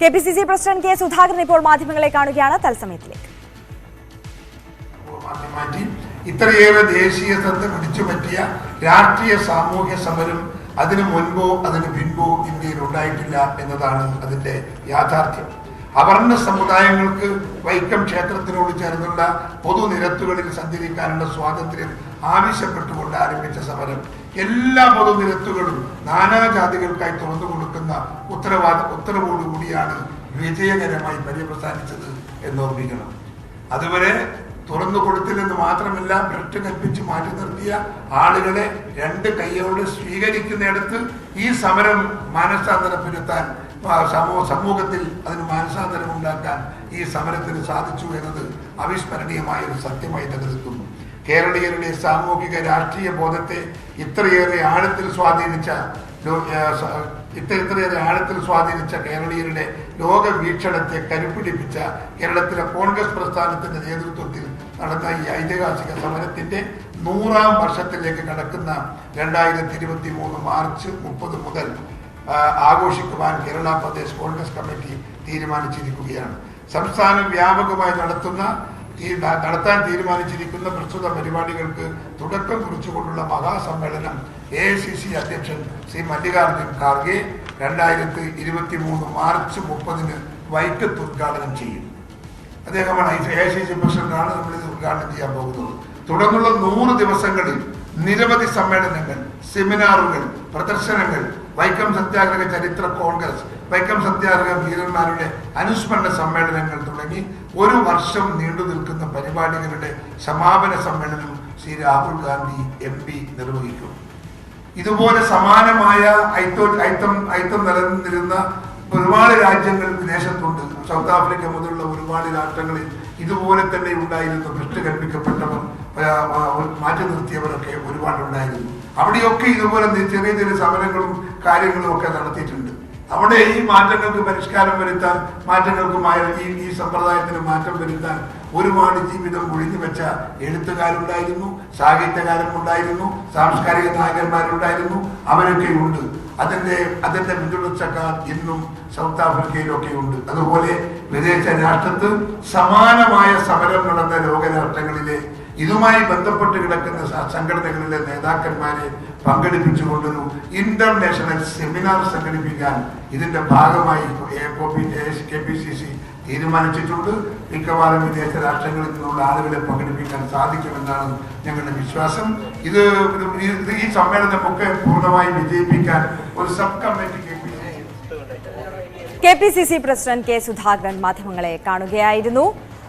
K P C C president K Sudhakaran ഇപ്പോൾ മാധ്യമങ്ങളെ കാണുകയാണ്. തത്സമയത്തിലേക്ക്. ഇത്രയേറെ ദേശീയ ശ്രദ്ധ പിടിച്ചു പറ്റിയ രാഷ്ട്രീയ സാമൂഹ്യ സമരം അതിനു മുൻപോ അതിന് പിൻപോ ഇന്ത്യയിൽ ഉണ്ടായിട്ടില്ല എന്നതാണ് അതിന്റെ യാഥാർത്ഥ്യം. അവർണ സമുദായങ്ങൾക്ക് വൈക്കം ക്ഷേത്രത്തിനോട് ചേർന്നുള്ള പൊതുനിരത്തുകളിൽ സഞ്ചരിക്കാനുള്ള സ്വാതന്ത്ര്യം ആവശ്യപ്പെട്ടുകൊണ്ട് ആരംഭിച്ച സമരം. എല്ലാ പൊതുനിരത്തുകളും നാനാജാതികൾക്കായി തുറന്നു കൊടുക്കുന്ന ഉത്തരവാദ ഉത്തരവോടുകൂടിയാണ് വിജയകരമായി പര്യവസാനിച്ചത് എന്ന് ഓർമ്മിക്കണം അതുവരെ തുറന്നു കൊടുത്തില്ലെന്ന് മാത്രമല്ല ബ്രിട്ട് കൽപ്പിച്ച് മാറ്റി നിർത്തിയ ആളുകളെ രണ്ട് കൈയോട് സ്വീകരിക്കുന്നിടത്ത് ഈ സമരം മാനസാന്തരപ്പെടുത്താൻ സമൂഹത്തിൽ അതിന് മാനസാന്തരം ഉണ്ടാക്കാൻ ഈ സമരത്തിന് സാധിച്ചു എന്നത് അവിസ്മരണീയമായ ഒരു സത്യമായി നിലനിൽക്കുന്നു കേരളീയരുടെ സാമൂഹിക രാഷ്ട്രീയ ബോധത്തെ ഇത്രയേറെ ആഴത്തിൽ സ്വാധീനിച്ച ഇത്ര ഇത്രയേറെ ആഴത്തിൽ സ്വാധീനിച്ച കേരളീയരുടെ ലോക വീക്ഷണത്തെ കരുപ്പിടിപ്പിച്ച കേരളത്തിലെ കോൺഗ്രസ് പ്രസ്ഥാനത്തിന്റെ നേതൃത്വത്തിൽ നടന്ന ഈ ഐതിഹാസിക സമരത്തിന്റെ നൂറാം വർഷത്തിലേക്ക് കടക്കുന്ന രണ്ടായിരത്തി ഇരുപത്തി മൂന്ന് മാർച്ച് മുപ്പത് മുതൽ ആഘോഷിക്കുവാൻ കേരള പ്രദേശ് കോൺഗ്രസ് കമ്മിറ്റി തീരുമാനിച്ചിരിക്കുകയാണ്. സംസ്ഥാനം വ്യാപകമായി നടത്തുന്ന ഈ നടത്താൻ തീരുമാനിച്ചിരിക്കുന്ന പ്രസ്തുത പരിപാടികൾക്ക് തുടക്കം കുറിച്ചുകൊണ്ടുള്ള മഹാസമ്മേളനം എ ഐ സി സി അധ്യക്ഷൻ ശ്രീ മല്ലികാർജുൻ ഖാർഗെ രണ്ടായിരത്തി ഇരുപത്തി മൂന്ന് മാർച്ച് മുപ്പതിന് വൈക്കത്ത് ഉദ്ഘാടനം ചെയ്യും. അദ്ദേഹമാണ് എ ഐ സി സി പ്രസിഡന്റാണ്. നമ്മൾ ഇത് ഉദ്ഘാടനം ചെയ്യാൻ പോകുന്നത്. തുടർന്നുള്ള നൂറ് ദിവസങ്ങളിൽ നിരവധി സമ്മേളനങ്ങൾ സെമിനാറുകൾ പ്രദർശനങ്ങൾ വൈക്കം സത്യാഗ്രഹ ചരിത്ര കോൺഗ്രസ് വൈക്കം സത്യാഗ്രഹ വീരന്മാരുടെ അനുസ്മരണ സമ്മേളനങ്ങൾ തുടങ്ങി ഒരു വർഷം നീണ്ടു നിൽക്കുന്ന പരിപാടികളുടെ സമാപന സമ്മേളനം ശ്രീ രാഹുൽ ഗാന്ധി എം പി നിർവഹിക്കും. ഇതുപോലെ സമാനമായ ഐത്തോ ഐത്തം ഐത്തം നിലനിന്നിരുന്ന ഒരുപാട് രാജ്യങ്ങൾ വിദേശത്തുണ്ട് സൗത്ത് ആഫ്രിക്ക മുതലുള്ള ഒരുപാട് രാഷ്ട്രങ്ങളിൽ ഇതുപോലെ തന്നെ ഉണ്ടായിരുന്ന. ഭ്രഷ്ട് കൽപ്പിക്കപ്പെട്ടവർ മാറ്റി നിർത്തിയവരൊക്കെ ഒരുപാട് ഉണ്ടായിരുന്നു. അവിടെയൊക്കെ ഇതുപോലെ ചെറിയ ചെറിയ സമരങ്ങളും കാര്യങ്ങളും ഒക്കെ നടത്തിയിട്ടുണ്ട്. അവിടെ ഈ മാറ്റങ്ങൾക്ക് പരിഷ്കാരം വരുത്താൻ മാറ്റങ്ങൾക്ക് മായ- ഈ ഈ സമ്പ്രദായത്തിന് മാറ്റം വരുത്താൻ ഒരുപാട് ജീവിതം ഒഴിഞ്ഞു വെച്ച എഴുത്തുകാരുണ്ടായിരുന്നു സാഹിത്യകാരനുണ്ടായിരുന്നു സാംസ്കാരിക നായകന്മാരുണ്ടായിരുന്നു അവരൊക്കെ ഉണ്ട്. അതിന്റെ അതിന്റെ പിന്തുടർച്ചക്കാർ ഇന്നും സൗത്ത് ആഫ്രിക്കയിലൊക്കെ ഉണ്ട് അതുപോലെ വിദേശ രാഷ്ട്രത്ത് സമാനമായ സമരം നടന്ന ലോകരാഷ്ട്രങ്ങളിലെ ഇതുമായി ബന്ധപ്പെട്ട് കിടക്കുന്ന സംഘടനകളിലെ നേതാക്കന്മാരെ പങ്കെടുപ്പിച്ചുകൊണ്ടൊരു ഇന്റർനാഷണൽ സെമിനാർ സംഘടിപ്പിക്കാൻ ഇതിന്റെ ഭാഗമായി തീരുമാനിച്ചിട്ടുണ്ട്. മിക്കവാറും വിദേശ രാഷ്ട്രങ്ങളിൽ നിന്നുള്ള ആളുകളെ പങ്കെടുപ്പിക്കാൻ സാധിക്കുമെന്നാണ് ഞങ്ങളുടെ വിശ്വാസം. ഇത് ഈ- സമ്മേളനമൊക്കെ പൂർണമായി വിജയിപ്പിക്കാൻ ഒരു sub committee K P C C president K Sudhakaran മാധ്യമങ്ങളെ കാണുകയായിരുന്നു.